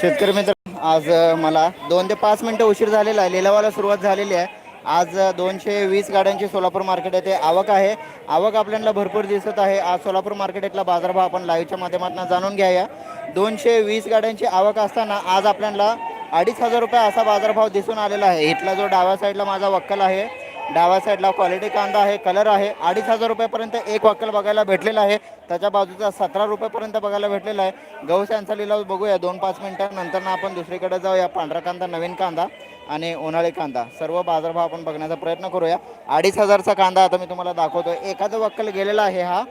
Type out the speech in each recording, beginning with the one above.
शेतकरी मित्र आज मला दोन ते पाच मिनटं उशीर झालेला आहे. लिलावाला सुरुवात झालेली आहे. आज दोनशे वीस गाड्यांची सोलापूर मार्केट येथे आवक आहे. आवक आपल्याला भरपूर दिसत आहे. आज सोलापूर मार्केटला बाजारभाव आपण लाईव्हच्या माध्यमातून जाणून घ्याया. दोनशे वीस गाड्यांची आवक असताना आज आपल्याला अडीच हजार रुपये असा बाजारभाव दिसून आलेला आहे. इथला जो डाव्या साईडला माझा वक्कल आहे डाव्या साईडला क्वालिटी कांदा आहे कलर आहे. अडीच हजार रुपयापर्यंत एक वाकल बघायला भेटलेला आहे. त्याच्या बाजूचा सतरा रुपयापर्यंत बघायला भेटलेला आहे. गहू यांचा लिलाव बघूया दोन पाच मिनिटांनंतर. आपण दुसरीकडे जाऊया. पांढरा कांदा नवीन कांदा आणि उन्हाळी कांदा. सर्व बाजारभाव आपण बघण्याचा प्रयत्न करूया. अडीच हजारचा कांदा आता मी तुम्हाला दाखवतो एखादं वक्कल गेलेला आहे हा.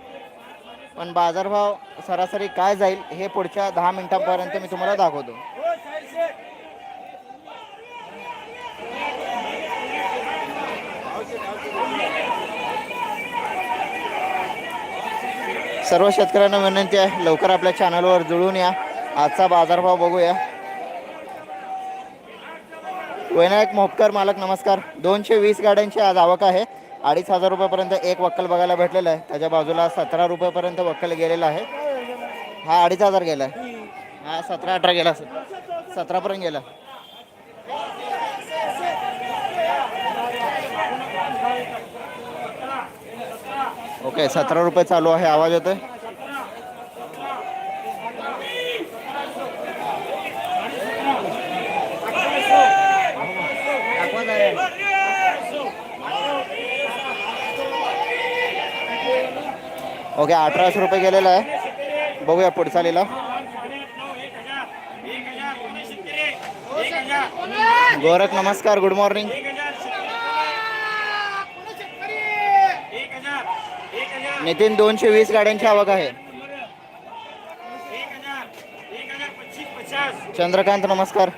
पण बाजारभाव सरासरी काय जाईल हे पुढच्या दहा मिनिटांपर्यंत मी तुम्हाला दाखवतो. सर्व शेतकऱ्यांना विनंती आहे लवकर आपल्या चॅनलवर जुळून या. आजचा बाजारभाव बघूया. विनायक मोपकर मालक नमस्कार. दोनशे वीस गाड्यांची आज आवक आहे. अडीच हजार रुपयापर्यंत एक वक्कल बघायला भेटलेला आहे. त्याच्या बाजूला सतरा रुपयापर्यंत वक्कल गेलेला आहे. हा अडीच हजार गेला आहे हा सतरा अठरा गेला असेल. सतरापर्यंत गेला. ओके सतरा रुपये चालू आहे आवाज येतोय? ओके अठराशे रुपये गेलेला आहे. बघूया पुढचा लिला गोरख नमस्कार गुड मॉर्निंग नितीन दोनशे वीस गाड्यांची आवक आहे. चंद्रकांत नमस्कार.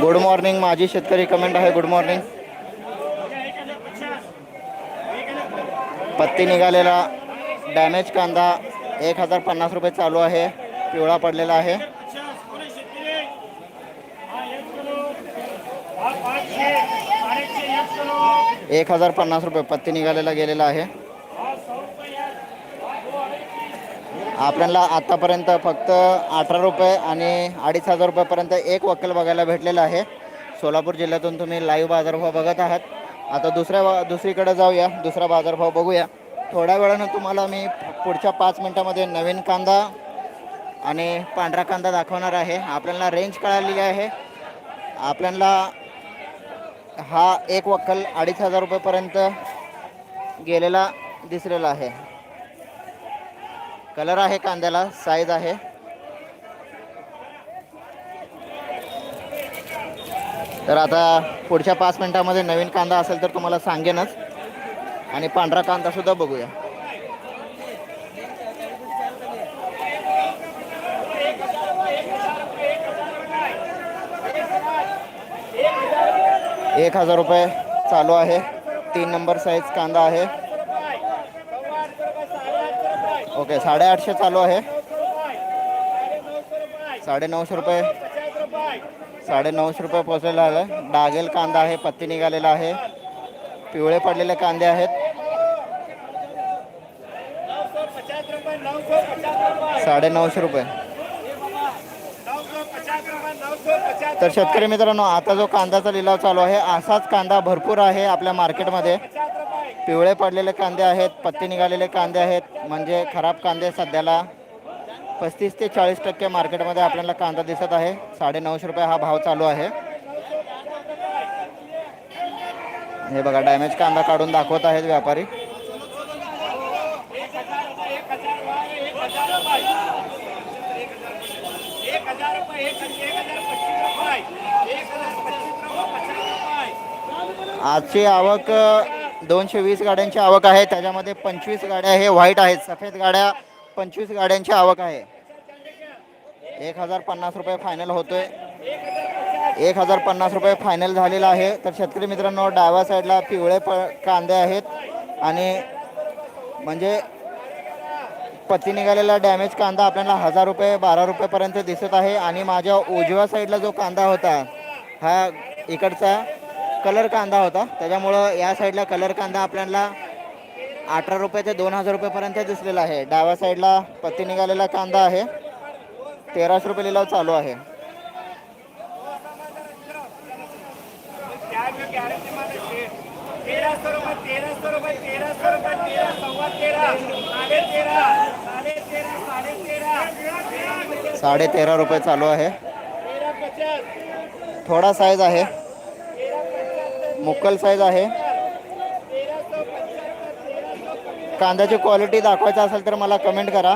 गुड मॉर्निंग माझी शेतकरी कमेंट आहे गुड मॉर्निंग पत्ती निघालेला डॅमेज कांदा. एक हजार पन्नास रुपये चालू आहे. पिवळा पडलेला आहे. एक हजार पन्नास रुपये पत्ती निघालेला गेलेला आहे. आपल्याला आतापर्यंत फक्त अठरा रुपये आणि अडीच हजार रुपयापर्यंत एक वकील बघायला भेटलेला आहे. सोलापूर जिल्ह्यातून तुम्ही लाईव्ह बाजारभाव बघत आहात. आता दुसऱ्या दुसरीकडे जाऊया. दुसरा बाजारभाव बघूया. थोड्या वेळानं तुम्हाला मी पुढच्या पाच मिनटामध्ये नवीन कांदा आणि पांढरा कांदा दाखवणार आहे. आपल्याला रेंज कळालेली आहे. आपल्याला हा एक वक्कल अडीच हजार रुपयेपर्यंत गेलेला दिसलेला आहे. कलर आहे कांद्याला साईज आहे. तर आता पुढच्या पाच मिनिटामध्ये नवीन कांदा असेल तर तुम्हाला सांगेनच. आणि पांढरा कांदा सुद्धा बघूया. एक हजार रुपये चालू आहे. तीन नंबर साईज कांदा आहे. ओके साडेआठशे चालू आहे. साडे नऊशे रुपये. साडे नऊशे रुपये पोचलेला आहे. डागेल कांदा आहे पत्ती निघालेला आहे. पिवळे पडलेले कांदे आहेत पचास रुपये नौ सौ रुपये साडे नऊशे रुपये. तर शेतकरी मित्रांनो आता जो कांद्याचा लिलाव चालू आहे असाच कांदा भरपूर आहे आपल्या मार्केटमध्ये. पिवळे पडलेले कांदे आहेत पत्ती निघालेले कांदे आहेत म्हणजे खराब कांदे सध्याला पस्तीस ते चाळीस टक्के मार्केटमध्ये आपल्याला कांदा दिसत आहे. साडे नऊशे रुपये हा भाव चालू आहे. हे बघा डॅमेज कांदा काढून दाखवत आहेत व्यापारी एक हजार रुपये एक एक हजार पच्चीस रुपये एक हजार पच्चीस रुपये पचास रुपये आजची आवक दोनशे वीस गाड्यांची आवक आहे. त्याच्यामध्ये पंचवीस गाड्या हे व्हाईट आहेत. सफेद गाड्या पंचवीस गाड्यांची आवक आहे. एक हजार पन्नास रुपये फायनल होतोय. एक हजार पन्नास रुपये फायनल झालेला आहे. तर शेतकरी मित्रांनो डाव्या साईडला पिवळे प कांदे आहेत. आणि म्हणजे पती निघालेला डॅमेज कांदा आपल्याला हजार रुपये बारा रुपयेपर्यंत दिसत आहे. आणि माझ्या उजव्या साईडला जो कांदा होता हा इकडचा कलर कांदा होता. त्याच्यामुळं या साईडला कलर कांदा आपल्याला अठरा रुपये ते दोन हजार रुपयेपर्यंत दिसलेला आहे. डाव्या साईडला पत्ती निघालेला कांदा आहे. तेराशे रुपये लिलाव चालू आहे. रुपये साडे तेरा रुपये चालू आहे. थोडा साईज आहे. मुक्कल साईज आहे. कांद्याची क्वालिटी दाखवायची असेल तर मला कमेंट करा.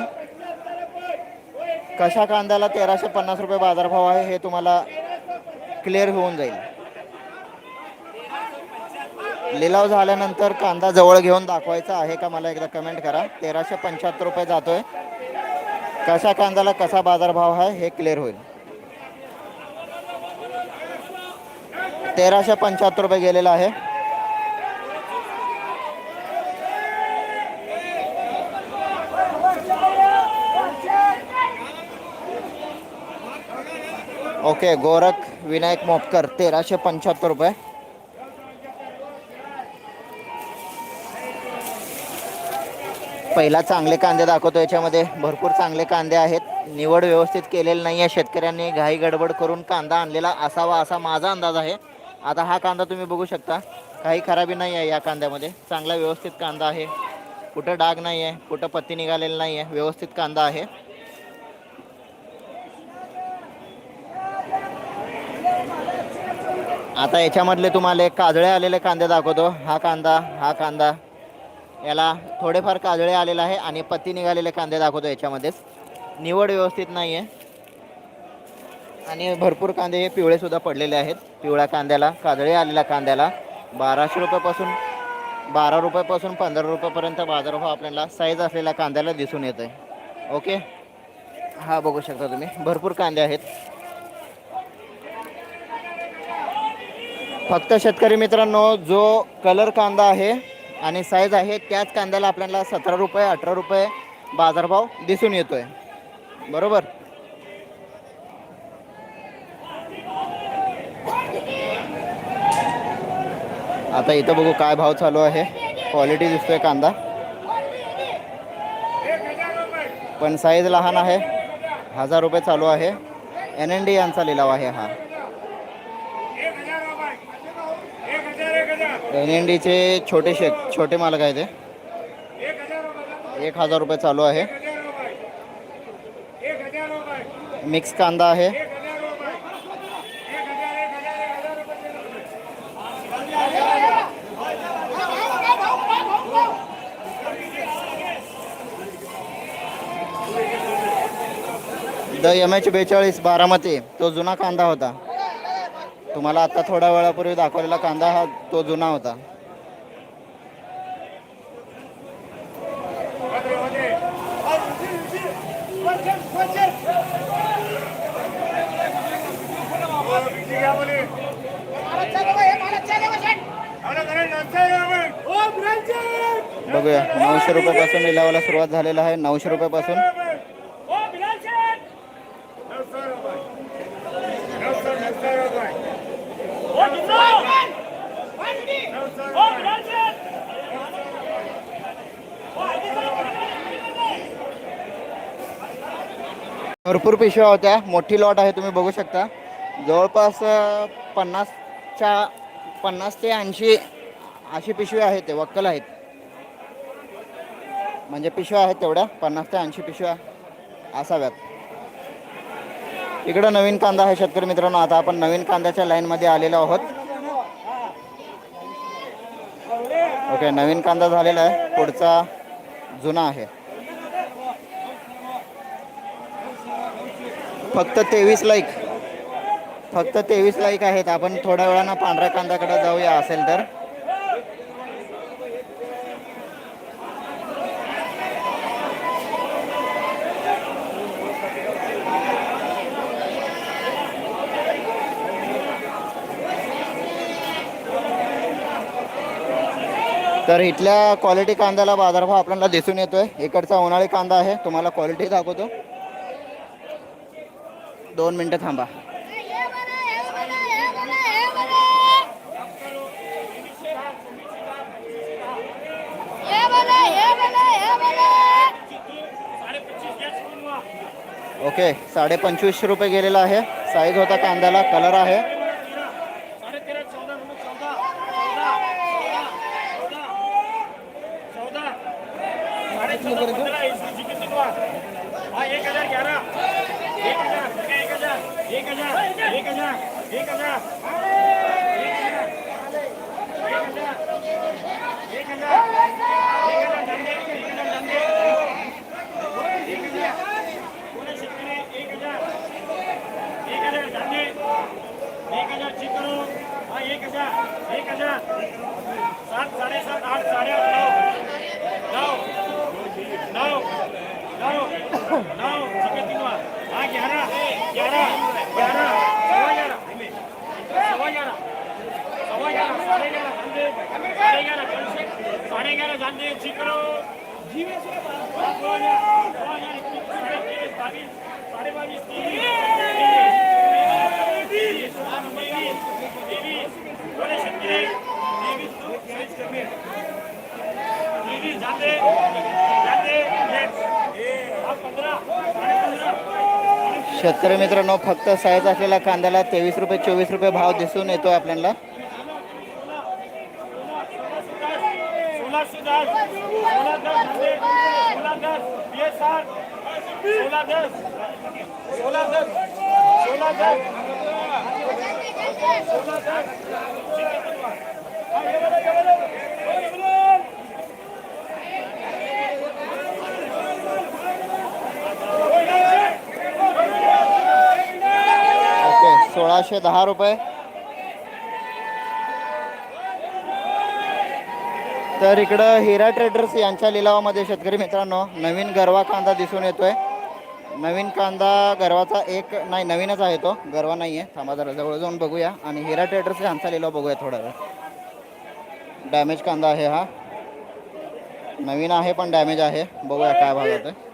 कशा कांद्याला तेराशे पन्नास रुपये बाजारभाव आहे हे तुम्हाला क्लिअर होऊन जाईल. लिलाव झाल्यानंतर कांदा जवळ घेऊन दाखवायचा आहे का मला एकदा कमेंट करा. तेराशे पंच्याहत्तर रुपये जातोय. कशा कांद्याला कसा बाजारभाव आहे हे क्लिअर होईल. तेराशे पंच्याहत्तर रुपये गेलेला आहे. ओके गोरख विनायक मोपकर तेराशे पंच्याहत्तर रुपये. पहिला चांगले कांदे दाखवतो याच्यामध्ये. भरपूर चांगले कांदे आहेत. निवड व्यवस्थित केलेली नाही आहे शेतकऱ्यांनी घाई गडबड करून कांदा आणलेला असावा असा माझा अंदाज आहे. आता हा कांदा तुम्ही बघू शकता. काही खराबी नाही आहे या कांद्यामध्ये. चांगला व्यवस्थित कांदा आहे. कुठं डाग नाही आहे कुठं पत्ती निघालेली नाही आहे. व्यवस्थित कांदा आहे. आता याच्यामधले तुम्हाला एक काजळे आलेले कांदे दाखवतो. हा कांदा हा कांदा. याला थोडेफार काजळे आलेले आहे आणि पत्ती निघालेले कांदे दाखवतो याच्यामध्येच. निवड व्यवस्थित नाही आहे. आणि भरपूर कांदे हे पिवळे सुद्धा पडलेले आहेत. पिवळ्या कांद्याला काजळे आलेल्या कांद्याला. बाराशे रुपयापासून बारा रुपयापासून पंधरा रुपयापर्यंत बाजारभाव आपल्याला साईज असलेल्या कांद्याला दिसून येत आहे ओके हा बघू शकता तुम्ही. भरपूर कांदे आहेत. फक्त शेतकरी मित्रांनो जो कलर कांदा आहे आणि साईज आहे त्याच कांद्याला आपल्याला सतरा रुपये अठरा रुपये बाजारभाव दिसून येतो आहे बरोबर? आता इथं बघू काय भाव चालू आहे. क्वालिटी दिसतोय कांदा. पण साईज लहान आहे. हजार रुपये चालू आहे. एन एन डी यांचा लिलाव आहे हा. एन एन डीचे छोटे शेत छोटे मालक आहे ते. एक हजार रुपये चालू आहे. मिक्स कांदा आहे एक हजार रुपये एक हजार एक हजार एक हजार रुपये द एम एच बेचाळीस बारामती तो जुना कांदा होता. तुम्हाला आता थोड्या वेळापूर्वी दाखवलेला कांदा हा तो जुना होता. बघूया नऊशे रुपयापासून लिलावाला सुरुवात झालेला आहे नऊशे रुपयापासून. भरपूर पिशव्या होत्या. मोठी लॉट आहे तुम्ही बघू शकता. जवळपास पन्नासच्या पन्नास ते ऐंशी अशी पिशव्या आहेत ते वक्कल आहेत. म्हणजे पिशव्या आहेत तेवढ्या पन्नास ते ऐंशी पिशव्या असाव्यात. इकडं नवीन कांदा आहे शेतकरी मित्रांनो. आता आपण नवीन कांद्याच्या लाईनमध्ये आलेलो आहोत. ओके नवीन कांदा झालेला आहे. पुढचा जुना आहे. फक्त तेवीस लाईक फक्त तेवीस लाईक आहेत. आपण थोड्या वेळानं पांढऱ्या कांद्याकडे जाऊया असेल तर. तर इथल्या क्वालिटी कांद्याला बाजारभाव आपल्याला दिसून येतोय. इकडचा उन्हाळी कांदा आहे. तुम्हाला क्वालिटी दाखवतो. दोन मिनटं थांबा. ओके साडे पंचवीसशे रुपये गेलेला आहे. साईज होता कांद्याला कलर आहे. ग्यारह ग्यारह ग्यारह सवा ग्यारह સવા ગ્યારા સવા ગ્યારા સાડા ગ્યારા સાંજે સાડા ગ્યારા ગણશે સાડા ગ્યારા સાંજે દીકરો જીવે છે સાડે બાવીસ ત્રીસ ત્રેવીસ જાતે જાતે આ પંદર સાડે પંદર शेतकरी मित्रांनो फक्त साईज असलेल्या कांद्याला तेवीस रुपये चोवीस रुपये भाव दिसून येतो आपल्याला सहाशे दहा रुपये. तर इकडं हिरा ट्रेडर्स यांच्या लिलावामध्ये शेतकरी मित्रांनो नवीन गरवा कांदा दिसून येतोय. नवीन कांदा गरवाचा एक नाही नवीनच आहे तो. गरवा नाही आहे थांबा जरा जवळ जाऊन बघूया. आणि हिरा ट्रेडर्स यांचा लिलाव बघूया थोडा वेळ. डॅमेज कांदा आहे हा. नवीन आहे पण डॅमेज आहे. बघूया काय भाग होतं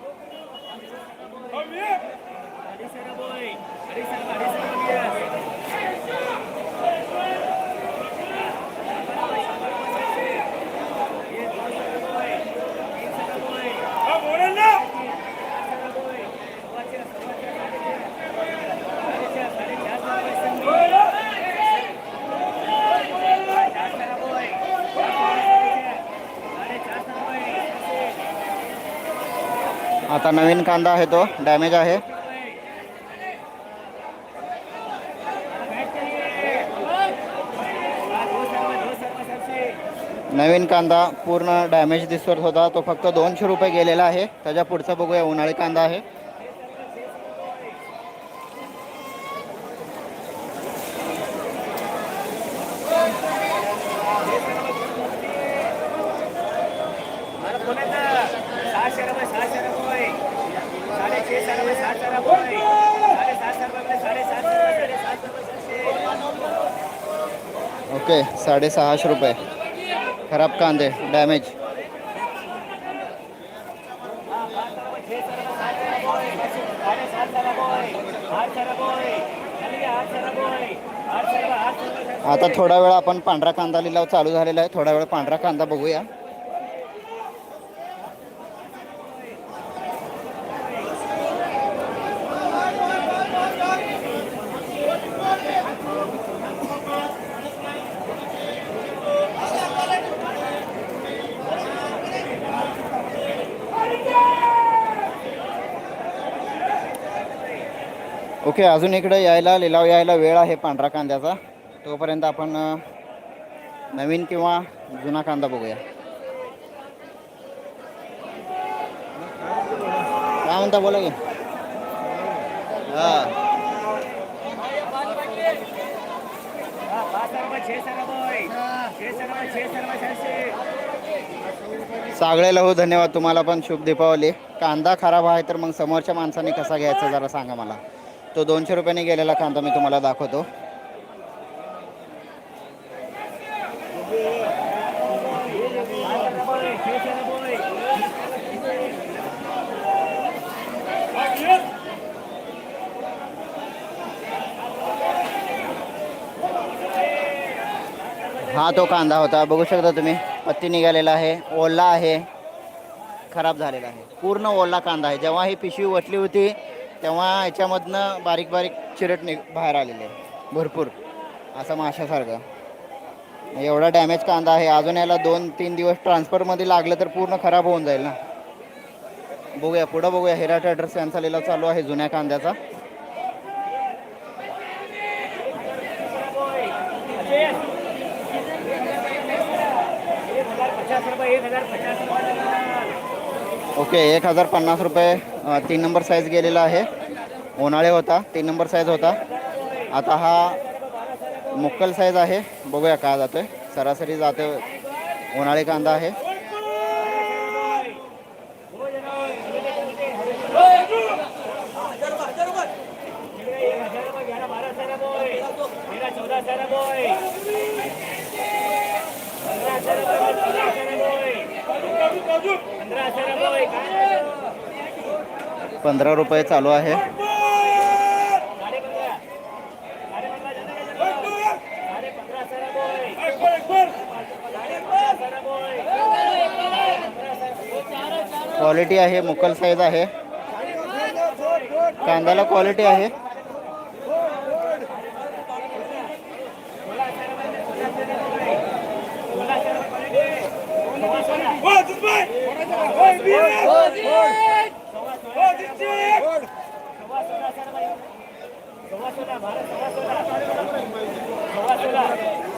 आता नवीन कांदा आहे तो डॅमेज आहे. नवीन कांदा पूर्ण डॅमेज दिसत होता. तो फक्त दोनशे रुपये गेलेला आहे. त्याच्या पुढचा बघूया उन्हाळी कांदा आहे सहाशे रुपये सहाशे रुपये साडेशे रुपये सातशे रुपये साडेसातशे रुपये साडेसातशे रुपये साडेसातशे रुपये ओके साडेसहाशे रुपये. खराब कांदे डॅमेज आता थोडा वेळ आपण पांढरा कांदा लिलाव चालू झालेला आहे. थोडा वेळ पांढरा कांदा बघूया. ओके अजून इकडं यायला लिलाव यायला वेळ आहे पांढरा कांद्याचा. तोपर्यंत आपण नवीन किंवा जुना कांदा बघूया. काय म्हणता बोला की. हां. हो धन्यवाद. तुम्हाला पण शुभ दीपावली. कांदा खराब आहे तर मग समोरच्या माणसाने कसा घ्यायचा जरा सांगा मला. तो दोनशे रुपयाने गेलेला कांदा मी तुम्हाला दाखवतो. हा तो कांदा होता. बघू शकता तुम्ही पत्ती निघालेला आहे ओला आहे खराब झालेला आहे. पूर्ण ओला कांदा आहे. जेव्हा ही पिशवी वटली होती तेव्हा याच्यामधनं बारीक बारीक चिरट नि बाहेर आलेले. आहे भरपूर. असं माशासारखं. एवढा डॅमेज कांदा आहे. अजून याला दोन तीन दिवस ट्रान्सफरमध्ये लागलं तर पूर्ण खराब होऊन जाईल ना. बघूया. पुढं बघूया. हिरा ट्रेडर्स यांचा लिलाव चालू आहे जुन्या कांद्याचा. ओके एक हजार पन्नास रुपये. तीन नंबर साईज गेलेला आहे. उन्हाळे होता तीन नंबर साईज होता. आता हा मुक्कल साईज आहे. बघूया काय आहे सरासरी जातो उन्हाळी कांदा आहे एक हजार रुपये ग्यारह बारह सौ रुपये तेरह चौदह सौ रुपये पंद्रह सौ रुपये पंद्रह सौ रुपये पंद्रह सौ रुपये काय पंधरा रुपये चालू आहे. साडे पंधरा साडे पंधरा जण साडे पंधरा सौ रुपये साडे पंधरा सौ रुपये क्वालिटी आहे मुक्कल साईज आहे. कांद्याला क्वालिटी आहे. सव्वा सोळा सर बाई सव्वा सोळा भारत सव्वा सोळा सव्वा सोळा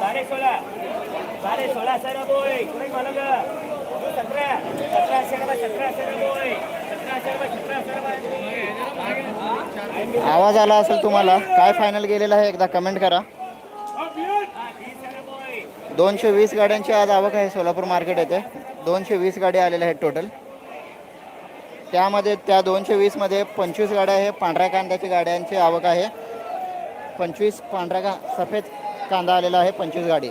साडे सोळा साडे सोळा सर बोय मला ग सतरा आवाज आला असेल तुम्हाला? काय फायनल गेलेला आहे एकदा कमेंट करा. दोनशे वीस गाड्यांची आज आवक आहे सोलापूर मार्केट येथे. दोनशे वीस गाड्या आलेल्या आहेत टोटल त्यामध्ये त्या दोनशे वीसमध्ये पंचवीस गाड्या हे पांढऱ्या कांद्याची गाड्यांची आवक आहे. पंचवीस पांढऱ्या का सफेद कांदा आलेला आहे. पंचवीस गाडी.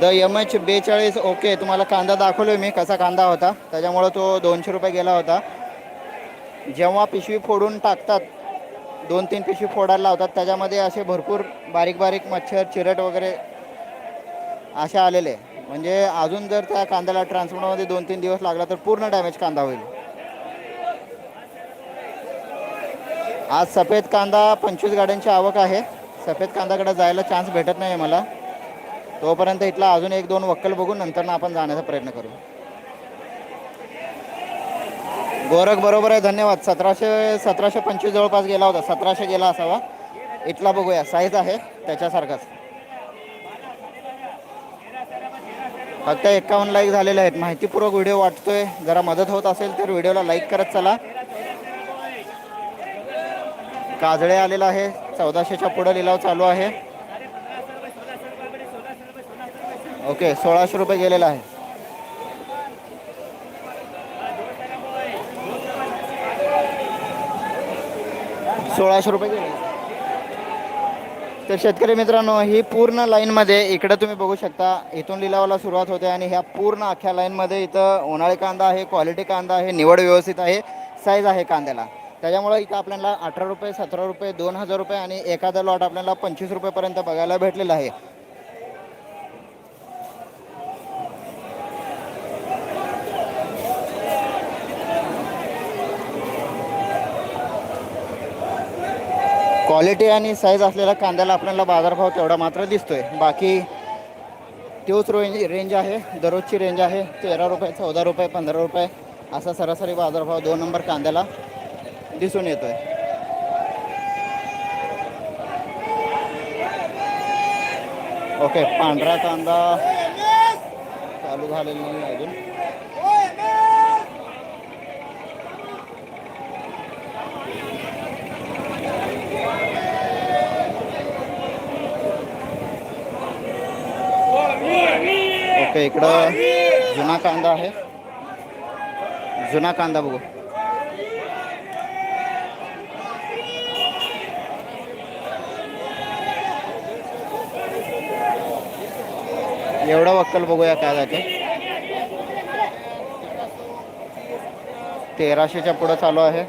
द एम एच बेचाळीस ओके. तुम्हाला कांदा दाखवलो मी कसा कांदा होता. त्याच्यामुळं तो दोनशे रुपये गेला होता. जेव्हा पिशवी फोडून टाकतात दोन तीन पिशवी फोडायला लावतात त्याच्यामध्ये असे भरपूर बारीक बारीक मच्छर चिरट वगैरे अशा आलेले म्हणजे अजून जर त्या कांद्याला ट्रान्सपोर्टमध्ये दोन तीन दिवस लागला तर पूर्ण डॅमेज कांदा होईल. आज सफेद कांदा पंचवीस गाड्यांची आवक आहे. सफेद कांदाकडे जायला चान्स भेटत नाही आहे मला. तोपर्यंत इथला अजून एक दोन वक्कल बघून नंतर आपण जाण्याचा प्रयत्न करू. गोरख बरोबर आहे. धन्यवाद. सतराशे सतराशे पंचवीस जवळपास गेला होता. सतराशे गेला असावा. इथला बघूया. साईज आहे त्याच्यासारखाच. फक्त एकावन्न लाईक झालेले आहेत. माहितीपूर्वक व्हिडिओ वाटतोय. जरा मदत होत असेल तर व्हिडिओला लाईक करत चला. काजळे आलेला आहे. चौदाशेच्या पुढं लिलाव चालू आहे. ओके सोळाशे रुपये गेलेला आहे. सोळाशे रुपये गेले. तर शेतकरी मित्रांनो ही पूर्ण लाईनमध्ये इकडं तुम्ही बघू शकता इथून लिलावाला सुरुवात होते आणि ह्या पूर्ण अख्ख्या लाईनमध्ये इथं उन्हाळी कांदा आहे क्वालिटी कांदा आहे निवड व्यवस्थित आहे साईज आहे कांद्याला. त्याच्यामुळे इथं आपल्याला अठरा रुपये सतरा रुपये दोन हजार रुपये आणि एखादा लॉट आपल्याला पंचवीस रुपयेपर्यंत बघायला भेटलेला आहे. क्वालिटी आणि साईज असलेल्या कांद्याला आपल्याला बाजारभाव तेवढा मात्र दिसतोय. बाकी तोच रेंज रेंज आहे. दररोजची रेंज आहे. तेरा रुपये चौदा रुपये पंधरा रुपये असा सरासरी बाजारभाव दोन नंबर कांद्याला दिसून येतोय. ओके पांढरा कांदा चालू झालेला नाही अजून. ओके इकडं जुना कांदा आहे. जुना कांदा बघू. एवढं वक्कल बघूया काय जाते तेराशेच्या पुढं चालू आहे.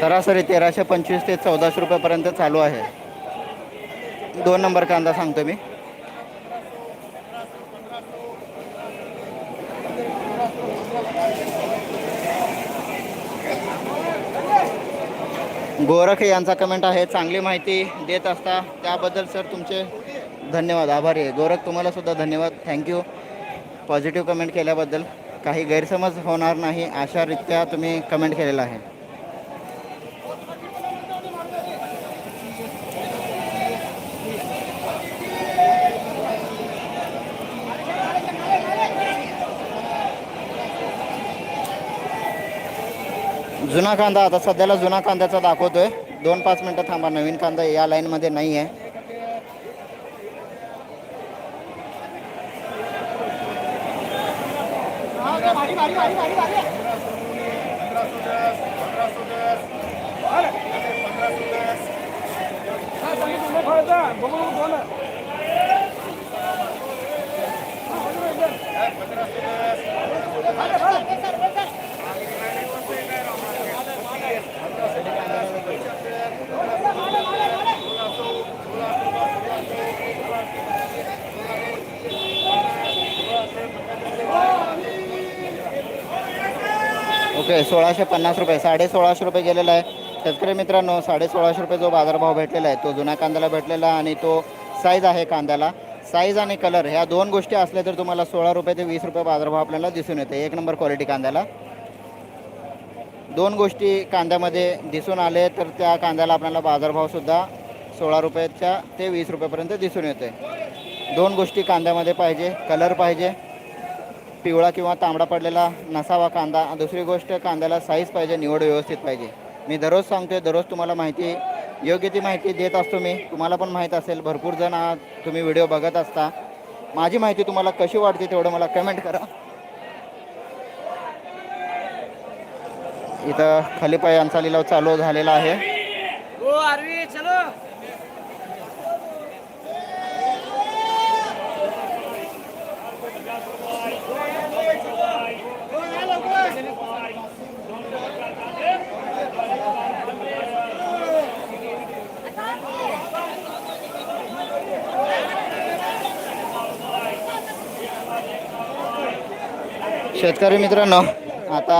सरासरी तेराशे पंचवीस ते चौदाशे रुपयापर्यंत चालू आहे. दोन नंबर कांदा सांगतो मी. गोरख यांचा कमेंट आहे चांगली माहिती देत असता त्याबद्दल सर तुमचे धन्यवाद आभारी आहे. गोरख तुम्हाला सुद्धा धन्यवाद. थँक्यू पॉझिटिव्ह कमेंट केल्याबद्दल काही गैरसमज होणार नाही अशारित्या तुम्ही कमेंट केलेला आहे. जुना कांदा आता सध्याला जुना कांद्याचा दाखवतोय. दोन पाच मिनटं थांबा नवीन कांदा या लाईनमध्ये नाही आहे ओके सोळाशे पन्नास रुपये. साडे सोळाशे रुपये गेलेला आहे. शेतकरी मित्रांनो साडे सोळाशे रुपये जो बाजारभाव भेटलेला आहे तो जुन्या कांद्याला भेटलेला आणि तो साईज आहे कांद्याला. साईज आणि कलर ह्या दोन गोष्टी असल्या तर तुम्हाला सोळा रुपये ते वीस रुपये बाजारभाव आपल्याला दिसून येते. एक नंबर क्वालिटी कांद्याला. दोन गोष्टी कांद्यामध्ये दिसून आले तर त्या कांद्याला आपल्याला बाजारभावसुद्धा सोळा रुपयाच्या ते वीस रुपयापर्यंत दिसून येते. दोन गोष्टी कांद्यामध्ये पाहिजे कलर पाहिजे. पिवळा किंवा तांबडा पडलेला नसावा कांदा. दुसरी गोष्ट कांद्याला साईज पाहिजे निवड व्यवस्थित पाहिजे. मी दररोज सांगतोय दररोज तुम्हाला माहिती योग्य ती माहिती देत असतो मी. तुम्हाला पण माहीत असेल भरपूर जण तुम्ही व्हिडिओ बघत असता. माझी माहिती तुम्हाला कशी वाटते तेवढं मला कमेंट करा. इथं खलिपा यांचा लिलाव चालू झालेला आहे. चलो. शेतकरी मित्रांनो आता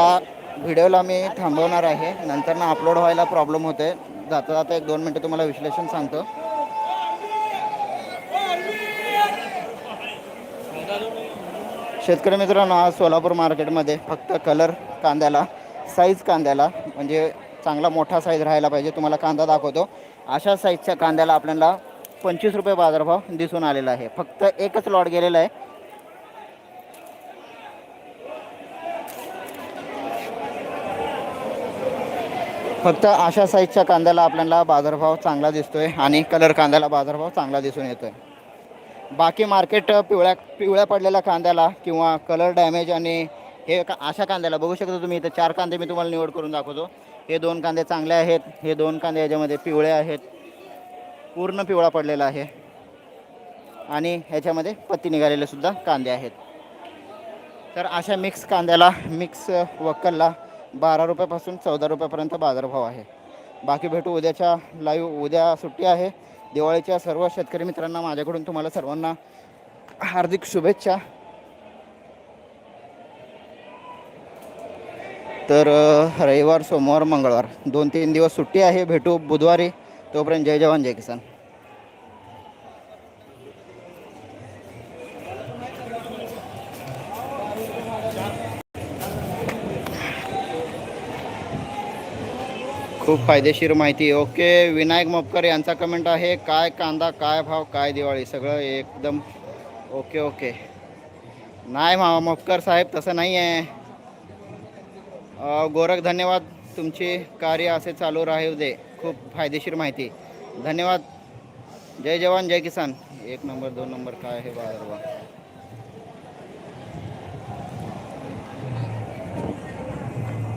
व्हिडिओला मी थांबवणार आहे. नंतर ना अपलोड व्हायला प्रॉब्लेम होते जाता जाता एक दोन मिनटं तुम्हाला विश्लेषण सांगतो. शेतकरी मित्रांनो आज सोलापूर मार्केटमध्ये फक्त कलर कांद्याला साईज कांद्याला म्हणजे चांगला मोठा साईज राहायला पाहिजे. तुम्हाला कांदा दाखवतो. अशा साईजच्या कांद्याला आपल्याला पंचवीस रुपये बाजारभाव दिसून आलेला आहे. फक्त एकच लॉट गेलेला आहे. फक्त अशा साईजच्या कांद्याला आपल्याला बाजारभाव चांगला दिसतोय आणि कलर कांद्याला बाजारभाव चांगला दिसून येतोय. बाकी मार्केट पिवळ्या पिवळ्या पडलेल्या कांद्याला किंवा कलर डॅमेज आणि हे का अशा कांद्याला बघू शकता तुम्ही इथं चार कांदे मी तुम्हाला निवड करून दाखवतो. हे दोन कांदे चांगले आहेत हे दोन कांदे याच्यामध्ये पिवळे आहेत. पूर्ण पिवळा पडलेला आहे. आणि ह्याच्यामध्ये पत्ती निघालेले सुद्धा कांदे आहेत. तर अशा मिक्स कांद्याला मिक्स वक्कलला बारा रुपयापासून चौदा रुपयापर्यंत बाजारभाव आहे. बाकी भेटू उद्याच्या लाईव्ह उद्या सुट्टी आहे. दिवाळीच्या सर्व शेतकरी मित्रांना माझ्याकडून तुम्हाला सर्वांना हार्दिक शुभेच्छा. तर रविवार सोमवार मंगळवार दोन तीन दिवस सुट्टी आहे. भेटू बुधवारी. तोपर्यंत जय जवान जय किसान. खूप फायदेशीर माहिती ओके विनायक मपकर यांचा कमेंट आहे काय कांदा काय भाव काय दिवाळी? सगळं एकदम ओके ओके. नाही मामा मपकर साहेब तसं नाही आहे गोरख धन्यवाद. तुमचे कार्य असे चालू राहू दे. खूप फायदेशीर माहिती. धन्यवाद. जय जवान जय किसान. एक नंबर दोन नंबर काय आहे बाजारभाव